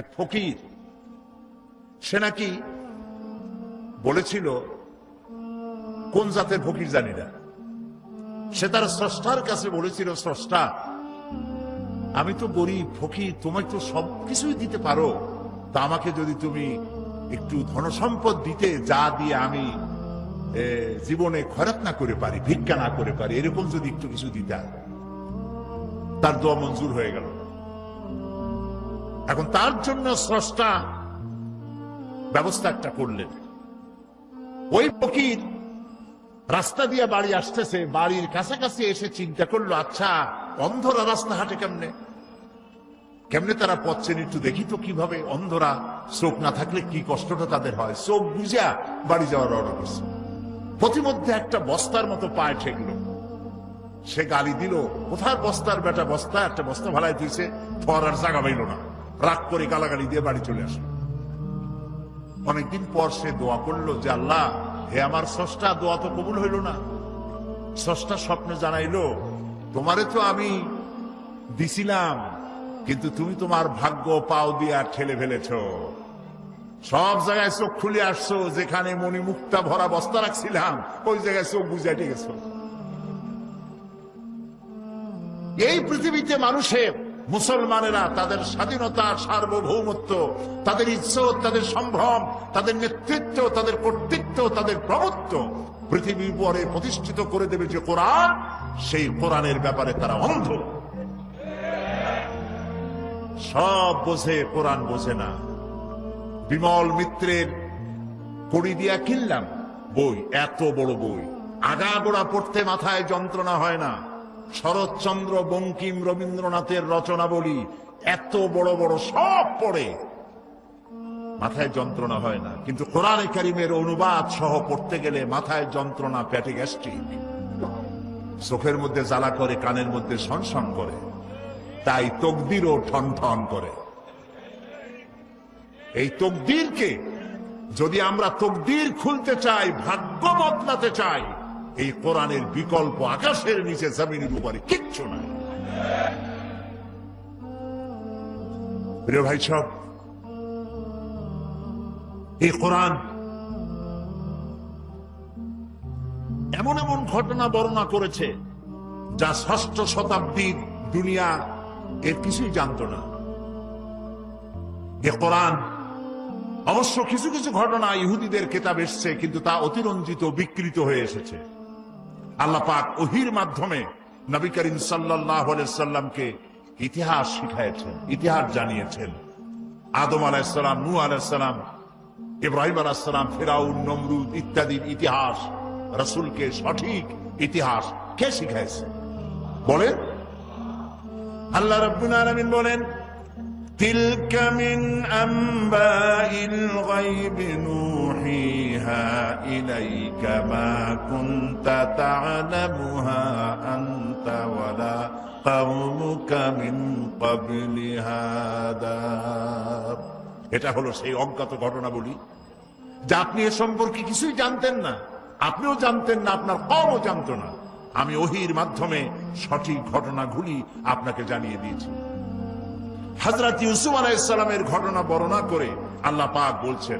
এক ফকির। সে নাকি বলেছিল, কোন জাতের ফকির জানি না। সে তার স্রষ্টার কাছে বলেছিল, স্রষ্টা, আমি তো গরিব, ফকির, তোমায় তো সব কিছুই দিতে পারো। তা আমাকে যদি তুমি একটু ধনসম্পদ দিতে, যা দিয়ে আমি জীবনে খরাত না করে পারি, ভিক্ষা না করে পারি, এরকম যদি একটু কিছু দিতে। তার দোয়া মঞ্জুর হয়ে গেল। এখন তার জন্য স্রষ্টা ব্যবস্থা একটা করলেন। ওই ফকির রাস্তা দিয়ে বাড়ি আসতেছে, বাড়ির কাছাকাছি এসে চিন্তা করল আচ্ছা অন্ধরা রাস্তা হাঁটে কেমনে? কেমনে তারা পথ একটু দেখি তো কীভাবে অন্ধরা চোখ না থাকলে কি কষ্টটা তাদের হয়। চোখ বুঝা বাড়ি যাওয়ার রওনা প্রতিমধ্যে একটা বস্তার মতো পায়ে ঠেকলো। সে গালি দিল, কোথার বস্তার বেটা? বস্তা একটা বস্তা ভালাই দিয়েছে থর আর জাগা পাইল না। রাগ করে গালাগালি দিয়ে বাড়ি চলে আসলো। অনেকদিন পর সে দোয়া করল যে, আল্লাহ, হে আমার স্রষ্টা, দোয়া তো কবুল হইল না। স্রষ্টা স্বপ্নে জানাইলো, তোমারে তো আমি দিছিলাম, কিন্তু তুমি তোমার ভাগ্য পাও দিয়ে ঠেলে ফেলেছ। সব জায়গায় চোখ খুলে আসছো, যেখানে মণিমুক্তা ভরা বস্তা রাখছিলাম, ওই জায়গায় চোখ বুঝাইতে গেছো। এই পৃথিবীতে মানুষের মুসলমানেরা তাদের স্বাধীনতা, সার্বভৌমত্ব, তাদের ইজ্জত, তাদের সম্ভ্রম, তাদের নেতৃত্ব, তাদের কর্তৃত্ব, তাদের প্রভুত্ব পৃথিবীর পরে প্রতিষ্ঠিত করে দেবে যে কোরআন, সেই কোরআনের ব্যাপারে তারা অন্ধ। সব বোঝে, কোরআন বোঝে না। বিমল মিত্রের কড়ি দিয়া কিনলাম বই, এত বড় বই। আগাগোড়া পড়তে মাথায় যন্ত্রণা হয় না। শরৎচন্দ্র বঙ্কিম রবীন্দ্রনাথের রচনা বলি এত বড় বড় সব পড়ে। মাথায় যন্ত্রণা হয় না, কিন্তু কোরআনে কারিমের অনুবাদ সহ পড়তে গেলে মাথায় যন্ত্রণা, পেটে গ্যাস্ট্রিক। চোখের মধ্যে জ্বালা করে, কানের মধ্যে সনসন করে। তাই তকদিরও ঠন ঠন করে। এই তকদিরকে যদি আমরা তকদির খুলতে চাই, ভাগ্য বদলাতে চাই এই কোরআনের বিকল্প আকাশের নিচে জমিনের উপরে কিচ্ছু নাই। প্রিয় ভাই সব, এই কোরআন এমন এমন ঘটনা বর্ণনা করেছে যা ষষ্ঠ শতাব্দীর দুনিয়া এর কিছুই জানত না। এ কোরআন অবশ্য কিছু কিছু ঘটনা ইহুদিদের কেতাব এসছে, কিন্তু তা অতিরঞ্জিত বিকৃত হয়ে এসেছে। আল্লাপাক ওহির মাধ্যমে নবী করিম সাল্লাহামকে ইতিহাস শিখাইছেন, ইতিহাস জানিয়েছেন। আদম আলাইসালাম নু আলাইসালাম ইব্রাহিম আলাহিসাল্লাম ফেরাউন, নমরুদ ইত্যাদির ইতিহাস, রসুলকে সঠিক ইতিহাস কে শিখাইছে? বলে আল্লাহ রব্বুল বলেন তিলকামিন আম্বা ইল গাইবিনু نوحيها إليك ما كنت تعلمها أنت ولا قومك من قبل هذا এটা হলো সেই অজ্ঞাত ঘটনা বলি যা আপনি এ সম্পর্কে কিছুই জানতেন না আপনিও জানতেন না আপনার কমও জানতো না আমি ওহির মাধ্যমে সঠিক ঘটনাগুলি আপনাকে জানিয়ে দিয়েছি হজরত ইউসুফ আলাইসালামের ঘটনা বর্ণনা করে আল্লাহ পাক বলছেন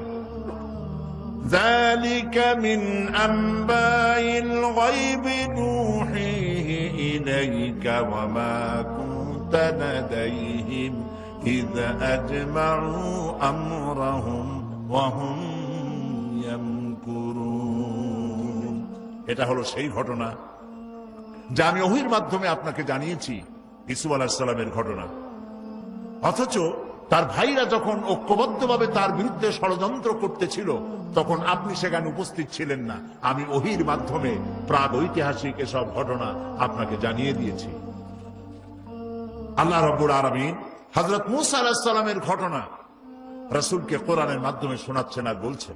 ذلك من أنباء الغيب نوحيه إليك وما كنت لديهم إذ أجمعوا أمرهم وهم يمكرون এটা হলো সেই ঘটনা যা আমি ওহির মাধ্যমে আপনাকে জানিয়েছি ইসুফ আলাহিসাল্লামের ঘটনা অথচ তার ভাইরা যখন ঐক্যবদ্ধভাবে তার বিরুদ্ধে ষড়যন্ত্র করতেছিল, তখন আপনি সেখানে উপস্থিত ছিলেন না। আমি ওহির মাধ্যমে প্রাগ ঐতিহাসিক এসব ঘটনা আপনাকে জানিয়ে দিয়েছি। আল্লাহ রব্বুর আরামিন হজরত মুসা আলাহিসাল্লামের ঘটনা রসুলকে কোরআনের মাধ্যমে শোনাচ্ছেন আর বলছেন।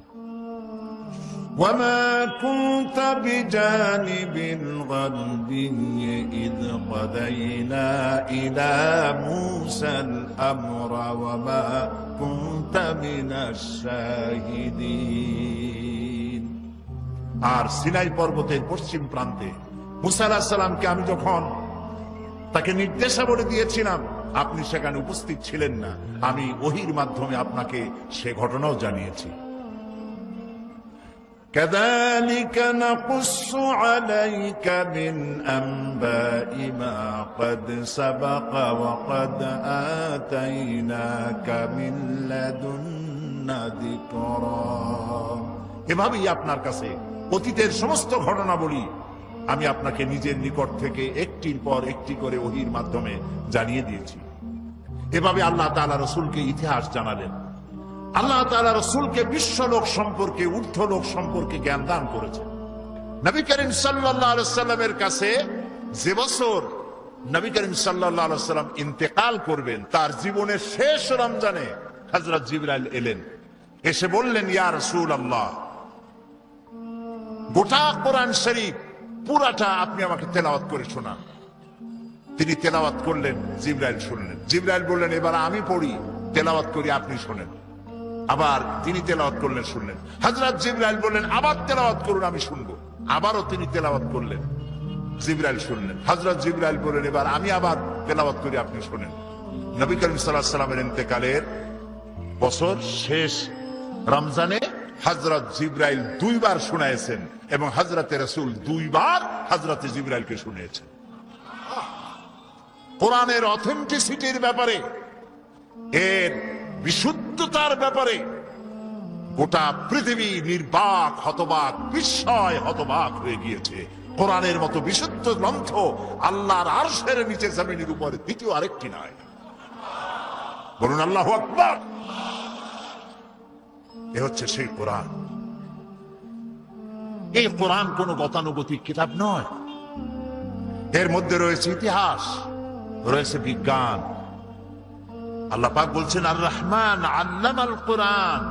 وما كنت بجانب الغربي إذ قضينا إلى موسى الأمر وما كنت من الشاهدين আর সিনাই পর্বতের পশ্চিম প্রান্তে মুসা আলাহিসাল্লামকে আমি যখন তাকে নির্দেশাবলী দিয়েছিলাম আপনি সেখানে উপস্থিত ছিলেন না আমি ওহির মাধ্যমে আপনাকে সে ঘটনাও জানিয়েছি كذلك نقص عليك من أنباء ما قد سبق وقد آتيناك من لدنا ذكرا এভাবেই আপনার কাছে অতীতের সমস্ত ঘটনা বলি আমি আপনাকে নিজের নিকট থেকে একটির পর একটি করে ওহির মাধ্যমে জানিয়ে দিয়েছি এভাবে আল্লাহ তাআলা রসুলকে ইতিহাস জানালেন আল্লাহ তাআলা রসুলকে বিশ্ব লোক সম্পর্কে, ঊর্ধ্ব লোক সম্পর্কে জ্ঞান দান করেছেন। নবী করিম সাল্লাহ সাল্লামের কাছে যে বছর নবী করিম সাল্লাহ সাল্লাম ইন্তেকাল করবেন, তার জীবনের শেষ রমজানে হজরত জিবরাইল এলেন। এসে বললেন, ইয়া রসুল আল্লাহ গোটা কোরআন শরীফ পুরাটা আপনি আমাকে তেলাওয়াত করে শোনান। তিনি তেলাওয়াত করলেন, জিবরাইল শুনলেন। জিবরাইল বললেন, এবার আমি পড়ি, তেলাওয়াত করি, আপনি শোনেন। আবার তিনি তেলাওয়াত করলেন, শুনলেন। হজরত জিবরাইল বললেন, আবার তেলাওয়াত করুন, আমি শুনব। আবারও তিনি তেলাওয়াত করলেন। জিবরাইল শুনলেন। হজরত জিবরাইল বললেন, এবার আমি আবার তেলাওয়াত করি, আপনি শোনেন। নবী করিম সাল্লাহ সাল্লামের ইন্তেকালের বছর শেষ রমজানে হজরত জিব্রাইল দুইবার শুনাইছেন এবং হজরতে রসুল দুইবার হজরতে জিব্রাইলকে শুনিয়েছেন। কোরআনের অথেন্টিসিটির ব্যাপারে এর বিশুদ্ধতার ব্যাপারে গোটা পৃথিবী নির্বাক, হতবাক, বিস্ময় হতবাক হয়ে গিয়েছে। কোরআনের মতো বিশুদ্ধ গ্রন্থ আল্লাহর আরশের নিচে জমিনের উপরে দ্বিতীয় আরেকটি নয় বলুন, আল্লাহ আকবার। এ হচ্ছে সেই কোরআন। এই কোরআন কোন গতানুগতিক কিতাব নয়। এর মধ্যে রয়েছে ইতিহাস, রয়েছে বিজ্ঞান আল্লাহ পাক বলছেন আর রহমান আল্লামাল কোরআন।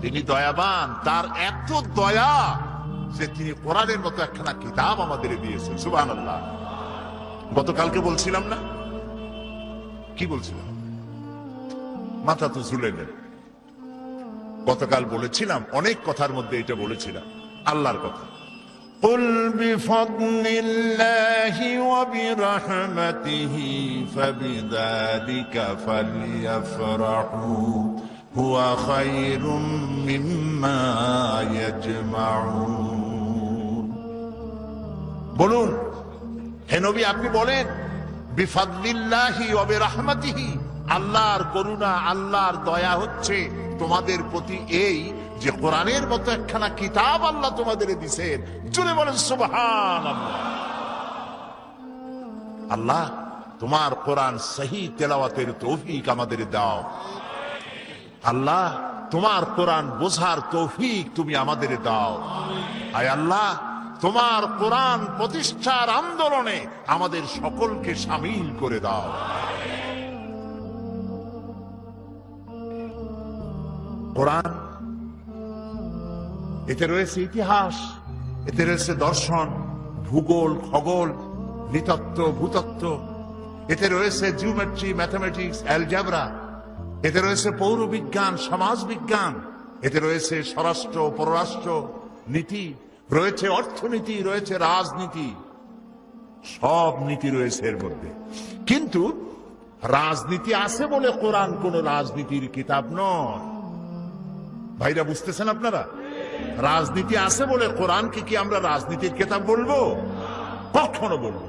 তিনি দয়াবান, তার এত দয়া যে তিনি কোরআনের মতো একখানা কিতাব আমাদের দিয়েছেন। সুবাহ আল্লাহ গতকালকে বলছিলাম না? কি বলছিলাম? মাথা তো ঝুলে ঝুলেলেন গতকাল বলেছিলাম, অনেক কথার মধ্যে এটা বলেছিলাম। আল্লাহর কথা। قل بفضل الله وبرحمته فبذلك فليفرحوا هو خير مما يجمعون বলুন হে নবী আপনি বলেন বিফাদলিল্লাহি ওয়া বিরহমাতিহি আল্লাহর করুণা আল্লাহর দয়া হচ্ছে তোমাদের প্রতি এই যে কোরআনের মতো একখানা কিতাব আল্লাহ তোমাদের দিছেন। জুড়ে বলেন সুবহান আল্লাহ, তোমার কোরআন সহি তেলাওয়াতের তৌফিক আমাদের দাও। আল্লাহ, তোমার কোরআন বোঝার তৌফিক তুমি আমাদের দাও। আয় আল্লাহ, তোমার কোরআন প্রতিষ্ঠার আন্দোলনে আমাদের সকলকে সামিল করে দাও। কোরআন এতে রয়েছে ইতিহাস এতে রয়েছে দর্শন, ভূগোল, খগোল, নৃতত্ত্ব, ভূতত্ত্ব এতে রয়েছে জিওমেট্রি, ম্যাথামেটিক্স, অ্যালজাবরা এতে রয়েছে পৌর বিজ্ঞান সমাজ বিজ্ঞান এতে রয়েছে স্বরাষ্ট্র, পররাষ্ট্র নীতি, রয়েছে অর্থনীতি, রয়েছে রাজনীতি। সব নীতি রয়েছে এর মধ্যে। কিন্তু রাজনীতি আছে বলে কোরআন কোন রাজনীতির কিতাব নয়। ভাইরা, বুঝতেছেন আপনারা? রাজনীতি আছে বলে কোরআনকে কি আমরা রাজনীতির কেতাব বলব? কখনো বলব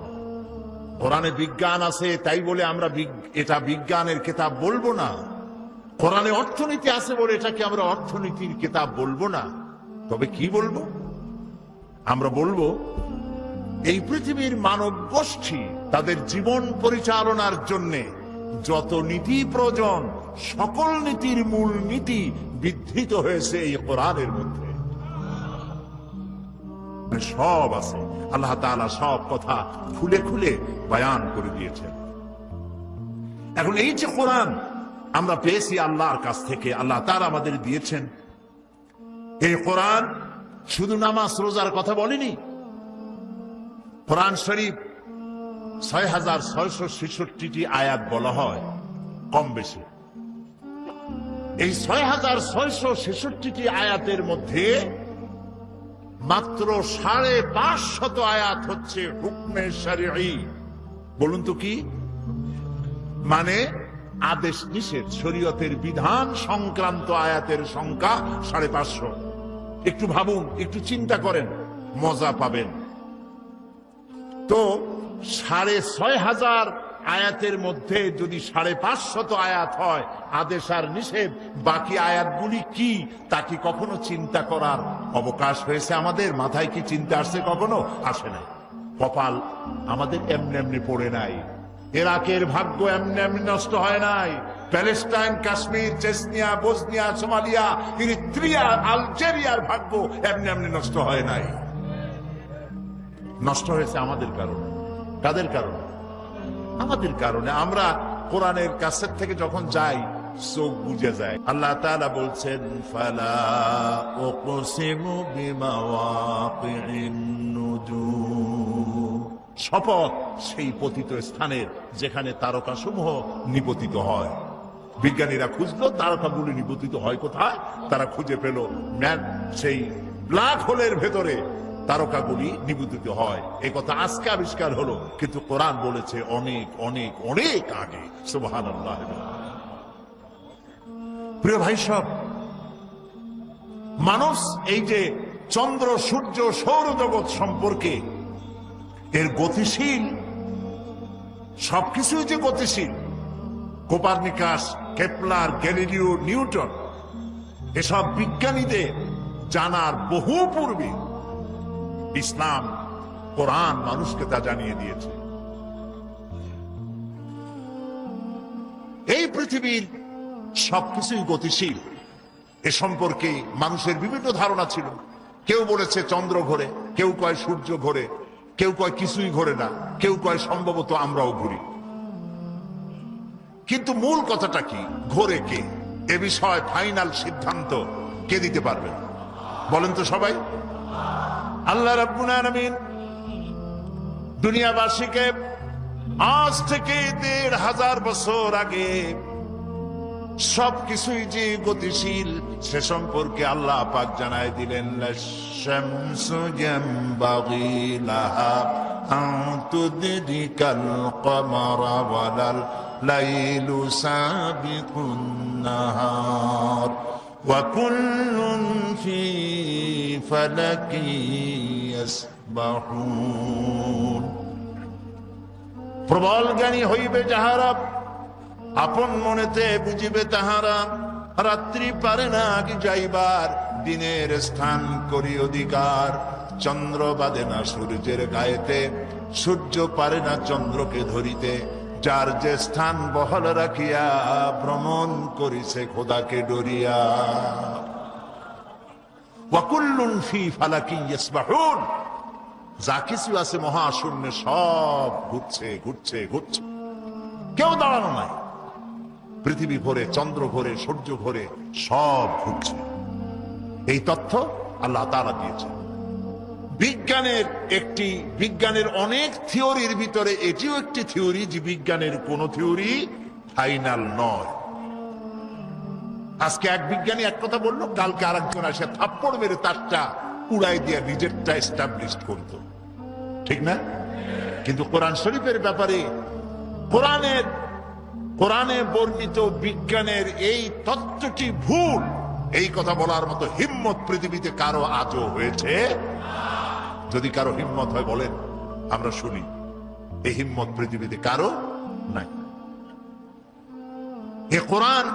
কোরআনে বিজ্ঞান আছে, তাই বলে আমরা এটা বিজ্ঞানের কিতাব বলব না। কোরআনে অর্থনীতি আছে বলে এটাকে আমরা অর্থনীতির কিতাব বলব না। তবে কি বলব? আমরা বলব, এই পৃথিবীর মানব গোষ্ঠী তাদের জীবন পরিচালনার জন্য যত নীতি প্রয়োজন, সকল নীতির মূল নীতি বিধৃত হয়েছে এই কোরআনের মধ্যে। সব আছে। আল্লাহ তাআলা সব কথা খুলে খুলে বয়ান করে দিয়েছেন। এখন এই যে কোরআন আমরা পেয়েছি আল্লাহর কাছ থেকে, আল্লাহ তারা আমাদের দিয়েছেন। এই কোরআন শুধু নামাজ, রোজার কথা বলেনি। কোরআন শরীফ ছয় হাজার ছয়শো ছেষট্টিটি আয়াত বলা হয়, কম বেশি। এই ছয় হাজার ছয়শো ছেষট্টিটি আয়াতের মধ্যে মাত্র সাড়ে পাঁচ শত আয়াত হচ্ছে হুকমে শারিঈ। বলুন তো কি? মানে আদেশ নিষেধ, শরীয়তের বিধান সংক্রান্ত আয়াতের সংখ্যা সাড়ে পাঁচশো। একটু ভাবুন, একটু চিন্তা করেন, মজা পাবেন। তো সাড়ে ছয় হাজার আয়াতের মধ্যে যদি সাড়ে পাঁচশত আয়াত হয়, আদেশ আর নিষেধ, বাকি আয়াতগুলি কি, তা কি কখনো চিন্তা করার অবকাশ হয়েছে আমাদের? মাথায় কি চিন্তা আসছে কখনো? আসে নাই। কপাল আমাদের এমনি এমনি পড়ে নাই। ইরাকের ভাগ্য এমনি এমনি নষ্ট হয় নাই। Palestine, Kashmir, Chechnya, Bosnia, Somalia, Eritrea, আলজেরিয়ার ভাগ্য এমনি এমনি নষ্ট হয় নাই। নষ্ট হয়েছে আমাদের কারণে। কাদের কারণে? আমাদের কারণে আমরা কোরআনের কাছের থেকে যখন যাই, চোখ বুঝে যায়। আল্লাহ তালা বলছেন শপথ সেই পতিত স্থানের যেখানে তারকা সমূহ নিপতিত হয়। বিজ্ঞানীরা খুঁজলো, তারকাগুলি নিপতিত হয় কোথায়? তারা খুঁজে পেল ম্যান সেই ব্ল্যাক হোলের ভেতরে তারকাগুলি নিবেদিত হয়। এ কথা আজকে আবিষ্কার হলো, কিন্তু কোরআন বলেছে অনেক অনেক অনেক আগে। সুবহান প্রিয় ভাই সব, মানুষ এই যে চন্দ্র, সূর্য, সৌরজগৎ সম্পর্কে এর গতিশীল, সবকিছুই যে গতিশীল, কোপারনিকাস, কেপলার, গ্যালিলিও, নিউটন, এসব বিজ্ঞানীদের জানার বহু পূর্বে ইসলাম, কোরআন মানুষকে তা জানিয়ে দিয়েছে। এই পৃথিবীর সবকিছুই গতিশীল। এ সম্পর্কে মানুষের বিভিন্ন ধারণা ছিল। কেউ বলেছে চন্দ্র ঘোরে, কেউ কয় সূর্য ঘোরে, কেউ কয় কিছুই ঘোরে না, কেউ কয় সম্ভবত আমরাও ঘুরি। কিন্তু মূল কথাটা কি? ঘোরে কে? এ বিষয়ে ফাইনাল সিদ্ধান্ত কে দিতে পারবেন বলেন তো সবাই। আল্লাহ রাব্বুল দুনিয়াবাসীকে আজ থেকে দেড় হাজার বছর আগে সবকিছুই যে গতিশীল, সে সম্পর্কে আল্লাহ পাক জানাই দিলেন লাইলু সাবিকুন أن تدرك القمر ولا الليل سابق النهار وكل في فلك يسبحون প্রবল জ্ঞানী হইবে যাহারা আপন মনেতে বুঝিবে তাহারা রাত্রি পারে না কি যাইবার দিনের স্থান করি অধিকার চন্দ্র বাদে না সূর্যের গায়েতে সূর্য পারে না চন্দ্রকে ধরিতে যার যে স্থান বহল রাখিয়া ভ্রমণ করিছে খোদাকে ডরিয়া। ওয়াকুল্লুন ফি ফালাকি ইয়াসবাহুন। যা কিছু আছে মহাশূন্যে সব ঘুরছে ঘুরছে ঘুরছে। কেউ দাঁড়ানো নাই। পৃথিবী ভরে, চন্দ্র ভরে, সূর্য ভরে সব ঘুরছে। এই তথ্য আল্লাহ তারা দিয়েছে বিজ্ঞানের একটি, বিজ্ঞানের অনেক থিওরির ভিতরে এটিও একটি থিওরি যে বিজ্ঞানের কোন থিওরি ফাইনাল নয়। আজকে এক বিজ্ঞানী এক কথা বলল, কালকে আরেকজন আসে থাপ্পড় মেরে তারটা উড়াই দিয়ে নিজেরটা এস্টাবলিশ করতো। ঠিক না? কিন্তু কোরআন শরীফের ব্যাপারে কোরআনের, কোরআনে বর্ণিত বিজ্ঞানের এই তত্ত্বটি ভুল। এই কথা বলার মতো হিম্মত পৃথিবীতে কারও আজও হয়েছে যদি কারও হিম্মত হয় বলেন, আমরা শুনি। এই হিম্মত পৃথিবীতে কারও নাই। এ কোরআন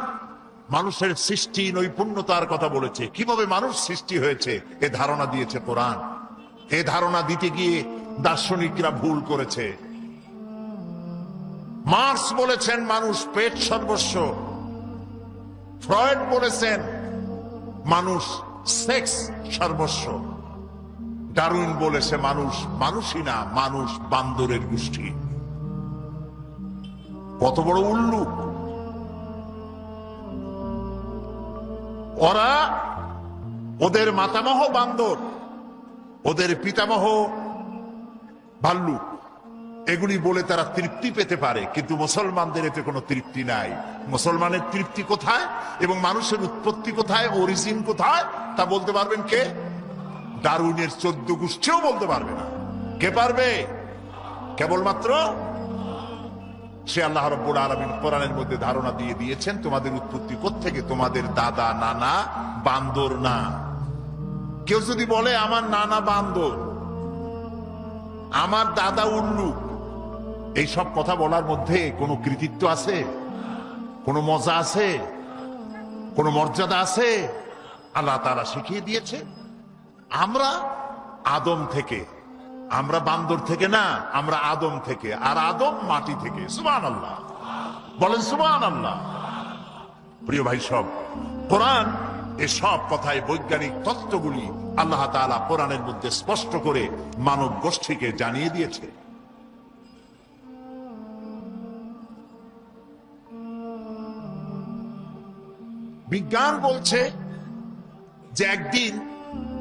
মানুষের সৃষ্টি নৈপুণ্যতার কথা বলেছে। কীভাবে মানুষ সৃষ্টি হয়েছে, এ ধারণা দিয়েছে কোরআন। এ ধারণা দিতে গিয়ে দার্শনিকরা ভুল করেছে। মার্কস বলেছেন মানুষ পেট সর্বস্ব। ফ্রয়েড বলেছেন মানুষ সেক্স সর্বস্ব। ডারউইন বলেছে মানুষ, মানুষই না, মানুষ বান্দরের গোষ্ঠী। কত বড় উল্লুক ওরা ওদের মাতামহ বান্দর, ওদের পিতামহ ভাল্লুক। এগুলি বলে তারা তৃপ্তি পেতে পারে, কিন্তু মুসলমানদের এতে কোনো তৃপ্তি নাই। মুসলমানের তৃপ্তি কোথায় এবং মানুষের উৎপত্তি কোথায় অরিজিন কোথায়, তা বলতে পারবেন কে? ডারউইনের চোদ্দ গোষ্ঠীও বলতে পারবে না। কে পারবে? কেবলমাত্র সে আল্লাহ রব্বুল আলমিন কোরআনের মধ্যে ধারণা দিয়ে দিয়েছেন, তোমাদের উৎপত্তি থেকে তোমাদের দাদা, নানা, বান্দর না। কেউ যদি বলে, আমার নানা বান্দর, আমার দাদা উল্লু এই সব কথা বলার মধ্যে কোনো কৃতিত্ব আছে? কোনো মজা আছে? কোনো মর্যাদা আছে? আল্লাহ তারা শিখিয়ে দিয়েছে। আমরা আদম থেকে, আমরা বান্দর থেকে না, আমরা আদম থেকে, আর আদম মাটি থেকে। সুবান আল্লাহ বলেন সুবান আল্লাহ প্রিয় ভাই, সব কোরআন এসব কথায় বৈজ্ঞানিক তত্ত্বগুলি আল্লাহ তাআলা কোরআনের মধ্যে স্পষ্ট করে মানব গোষ্ঠীকে জানিয়ে দিয়েছে। বিজ্ঞান বলছে যে একদিন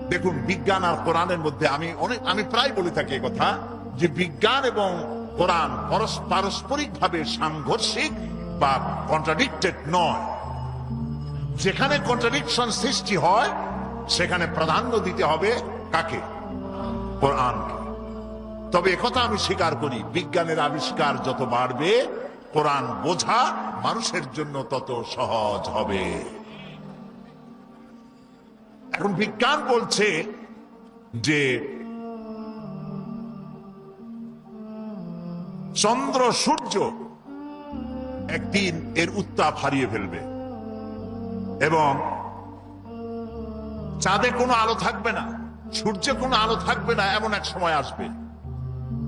দেখুন, বিজ্ঞান আর কোরআনের মধ্যে আমি অনেক আমি প্রায় বলে থাকি কথা, যে বিজ্ঞান এবং কোরআন পারস্পরিক ভাবে সাংঘর্ষিক বা কন্ট্রাডিক্টেড নয়। যেখানে কন্ট্রাডিকশন সৃষ্টি হয়, সেখানে প্রাধান্য দিতে হবে কাকে? কোরআনকে। তবে একথা আমি স্বীকার করি, বিজ্ঞানের আবিষ্কার যত বাড়বে, কোরআন বোঝা মানুষের জন্য তত সহজ হবে। এখন বিজ্ঞান বলছে যে চন্দ্র সূর্য একদিন এর উত্তাপ হারিয়ে ফেলবে এবং চাঁদে কোনো আলো থাকবে না, সূর্যে কোনো আলো থাকবে না, এমন এক সময় আসবে।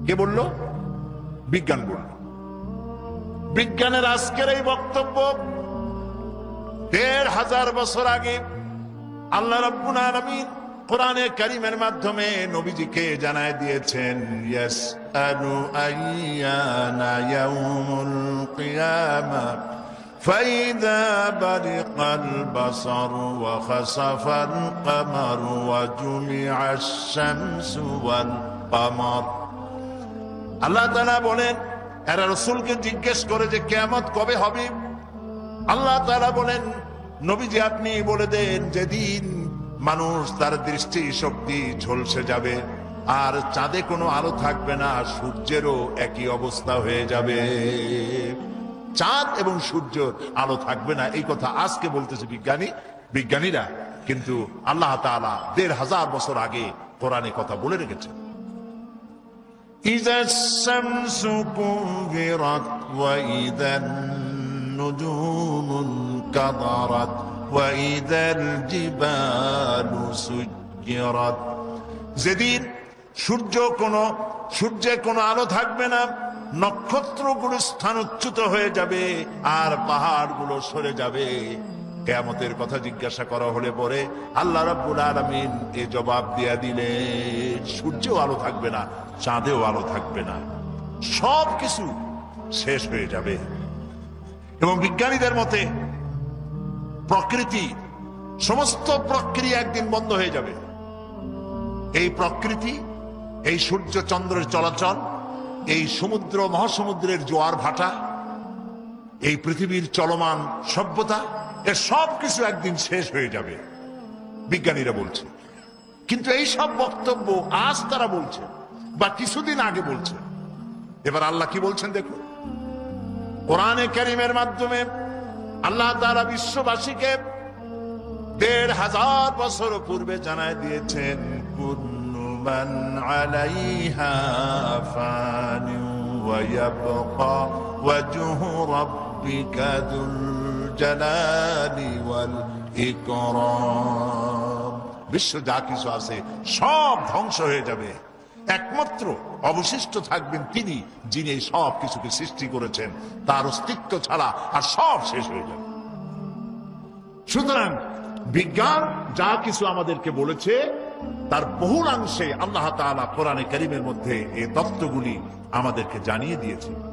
কে বলল? বিজ্ঞান বলল। বিজ্ঞানের আজকের এই বক্তব্য দেড় হাজার বছর আগে আল্লাহ রাব্বুল আলামিন কোরআনে কারিমের মাধ্যমে নবীজিকে জানায় দিয়েছেন ইয়াসআলু আইয়ানা ইয়াউমুল কিয়ামা فإذا برق البصر وخسف القمر وجمع الشمس والقمر আল্লাহ তাআলা বলেন এরা রসুলকে জিজ্ঞেস করে যে কেয়ামত কবে হবে আল্লাহ তাআলা বলেন নবীজি আপনি বলে দেন, যেদিন মানুষ তার দৃষ্টি শক্তি ঝলসে যাবে, আর চাঁদে কোনো আলো থাকবে না, সূর্যেরও একই অবস্থা হয়ে যাবে। চাঁদ এবং সূর্য আলো থাকবে না, এই কথা আজকে বলতেছে বিজ্ঞানী, বিজ্ঞানীরা। কিন্তু আল্লাহ তালা দেড় হাজার বছর আগে কোরআনে কথা বলে রেখেছেন। ইজাস সুকুম বিরাত ওয়া ইদান النجوم انكدرت وإذا الجبال سجرت যেদিন সূর্য কোন সূর্যে কোনো আলো থাকবে না নক্ষত্রগুলো স্থানচ্যুত হয়ে যাবে আর পাহাড়গুলো সরে যাবে কেয়ামতের কথা জিজ্ঞাসা করা হলে পরে আল্লাহ রাব্বুল আলামিন এ জবাব দিয়া দিলে সূর্যেও আলো থাকবে না চাঁদেও আলো থাকবে না সব কিছু শেষ হয়ে যাবে এবং বিজ্ঞানীদের মতে প্রকৃতি, সমস্ত প্রক্রিয়া একদিন বন্ধ হয়ে যাবে। এই প্রকৃতি, এই সূর্য চন্দ্রের চলাচল, এই সমুদ্র, মহাসমুদ্রের জোয়ার ভাটা, এই পৃথিবীর চলমান সভ্যতা এর সব কিছু একদিন শেষ হয়ে যাবে, বিজ্ঞানীরা বলছে কিন্তু এই সব বক্তব্য আজ তারা বলছে বা কিছুদিন আগে বলছে এবার আল্লাহ কি বলছেন দেখুন? কোরআনে কারিমের মাধ্যমে আল্লাহ তারা বিশ্ববাসীকে দেড় হাজার বছর পূর্বে জানায় দিয়েছেন كل من عليها فان ويبقى وجه ربك ذو الجلال والإكرام বিশ্ব যা কিছু আছে সব ধ্বংস হয়ে যাবে একমাত্র অবশিষ্ট থাকবেন তিনি, যিনি এই সব কিছুকে সৃষ্টি করেছেন। তার অস্তিত্ব ছাড়া আর সব শেষ হয়ে যাবে। সুতরাং বিজ্ঞান যা কিছু আমাদেরকে বলেছে, তার বহুলাংশে আল্লাহ তালা কোরআনে করিমের মধ্যে এই তত্ত্বগুলি আমাদেরকে জানিয়ে দিয়েছে।